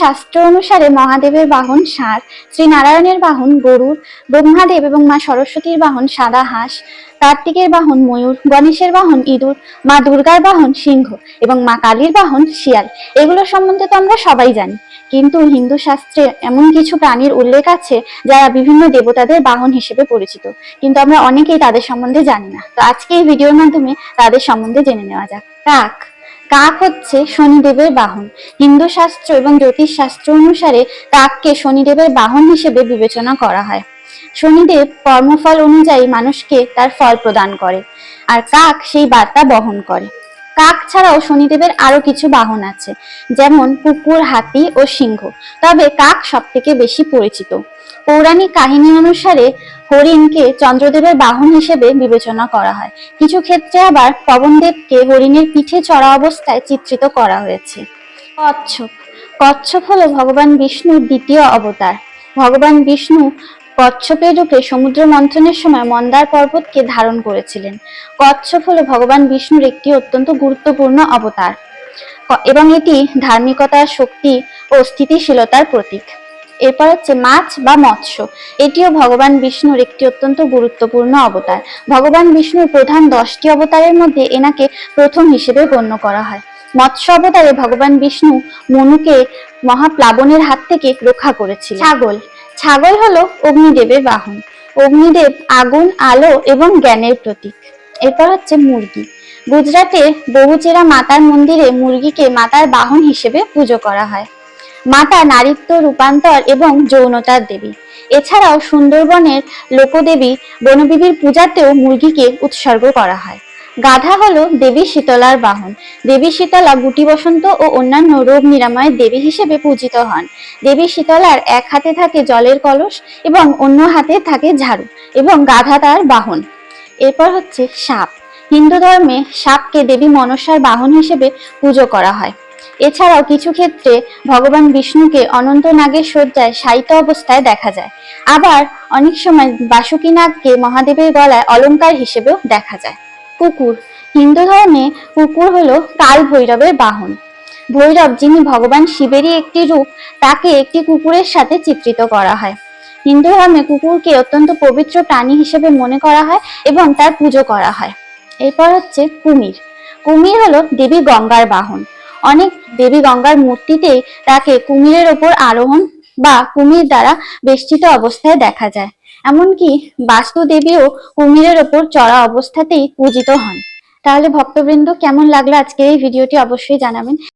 শাস্ত্র অনুসারে মহাদেবের বাহন ষাঁড় শ্রী নারায়ণের বাহন গরুর, ব্রহ্মাদেব এবং মা সরস্বতীর বাহন সাদা হাঁস, কার্তিকের বাহন ময়ূর, গণেশের বাহন ইঁদুর, মা দুর্গার বাহন সিংহ এবং মা কালীর বাহন শিয়াল। এগুলো সম্বন্ধে তো আমরা সবাই জানি। কিন্তু হিন্দু শাস্ত্রে এমন কিছু প্রাণীর উল্লেখ আছে যারা বিভিন্ন দেবতাদের বাহন হিসেবে পরিচিত। কিন্তু আমরা অনেকেই তাদের সম্বন্ধে জানি না। তো আজকে এই ভিডিওর মাধ্যমে তাদের সম্বন্ধে জেনে নেওয়া যাক। কাক কাক হচ্ছে শনিদেবের বাহন। হিন্দু শাস্ত্র এবং জ্যোতিষ শাস্ত্র অনুসারে কাককে শনিদেবের বাহন হিসেবে বিবেচনা করা হয়। শনিদেব কর্মফল অনুযায়ী মানুষকে তার ফল প্রদান করে আর কাক সেই বার্তা বহন করে। কাক ছাড়াও শনিদেবের আরও কিছু বাহন আছে, যেমন কুকুর হাতি ও সিংহ। তবে কাক সব থেকে বেশি পরিচিত। পৌরাণিক কাহিনী অনুসারে হরিণকে চন্দ্রদেবের বাহন হিসেবে বিবেচনা করা হয়। কিছু ক্ষেত্রে আবার পবনদেবকে হরিণের পিঠে চড়া অবস্থায় চিত্রিত করা হয়েছে। কচ্ছপ। কচ্ছপ হলো ভগবান বিষ্ণুর দ্বিতীয় অবতার। ভগবান বিষ্ণু কচ্ছপের রূপে সমুদ্র মন্থনের সময় মন্দার পর্বতকে ধারণ করেছিলেন। কচ্ছপ হলো ভগবান বিষ্ণুর একটি অত্যন্ত গুরুত্বপূর্ণ অবতার। এবং এটি ধার্মিকতার শক্তি ও স্থিতিশীলতার প্রতীক। এরপর হচ্ছে মাছ বা মৎস্য। এটিও ভগবান বিষ্ণুর একটি অত্যন্ত গুরুত্বপূর্ণ অবতার। ভগবান বিষ্ণুর প্রধান দশটি অবতারের মধ্যে এনাকে প্রথম হিসেবে গণ্য করা হয়। মৎস্য অবতারে ভগবান বিষ্ণু মনুকে মহাপ্লাবনের হাত থেকে রক্ষা করেছিলেন। ছাগল। ছাগল হলো অগ্নিদেবের বাহন। অগ্নিদেব আগুন, আলো এবং জ্ঞানের প্রতীক। এরপর হচ্ছে মুরগি। গুজরাটে বহুচেরা মাতার মন্দিরে মুরগিকে মাতার বাহন হিসেবে পুজো করা হয়। মাতা নারীত্ব, রূপান্তর এবং যৌনতার দেবী। এছাড়াও সুন্দরবনের লোকদেবী বনবিবির পূজাতেও মুরগিকে উৎসর্গ করা হয়। গাধা হলো দেবী শীতলার বাহন। দেবী শীতলা গুটি বসন্ত ও অন্যান্য রোগ নিরাময়ের দেবী হিসেবে পূজিত হন। দেবী শীতলার এক হাতে থাকে জলের কলস এবং অন্য হাতে থাকে ঝাড়ু এবং গাধা তার বাহন। এরপর হচ্ছে সাপ। হিন্দু ধর্মে সাপকে দেবী মনসার বাহন হিসেবে পুজো করা হয়। এছাড়াও কিছু ক্ষেত্রে ভগবান বিষ্ণুকে অনন্ত নাগের শয্যায় শায়িত অবস্থায় দেখা যায়। আবার অনেক সময় বাসুকী নাগকে মহাদেবের গলায় অলংকার হিসেবেও দেখা যায়। কুকুর, হিন্দু ধর্মে কুকুর হলো কাল ভৈরবের বাহন। ভৈরব যিনি ভগবান শিবেরই একটি রূপ, তাকে একটি কুকুরের সাথে চিত্রিত করা হয়। হিন্দু ধর্মে কুকুরকে অত্যন্ত পবিত্র প্রাণী হিসেবে মনে করা হয় এবং তার পুজো করা হয়। এরপর হচ্ছে কুমির। কুমির হলো দেবী গঙ্গার বাহন। অনেক দেবী গঙ্গার মূর্তিতেই তাকে কুমিরের ওপর আরোহণ বা কুমির দ্বারা বেষ্টিত অবস্থায় দেখা যায়। এমনকি বাস্তু দেবীও কুমিরের ওপর চড়া অবস্থাতেই পূজিত হন। তাহলে ভক্তবৃন্দ, কেমন লাগল আজকে এই ভিডিওটি অবশ্যই জানাবেন।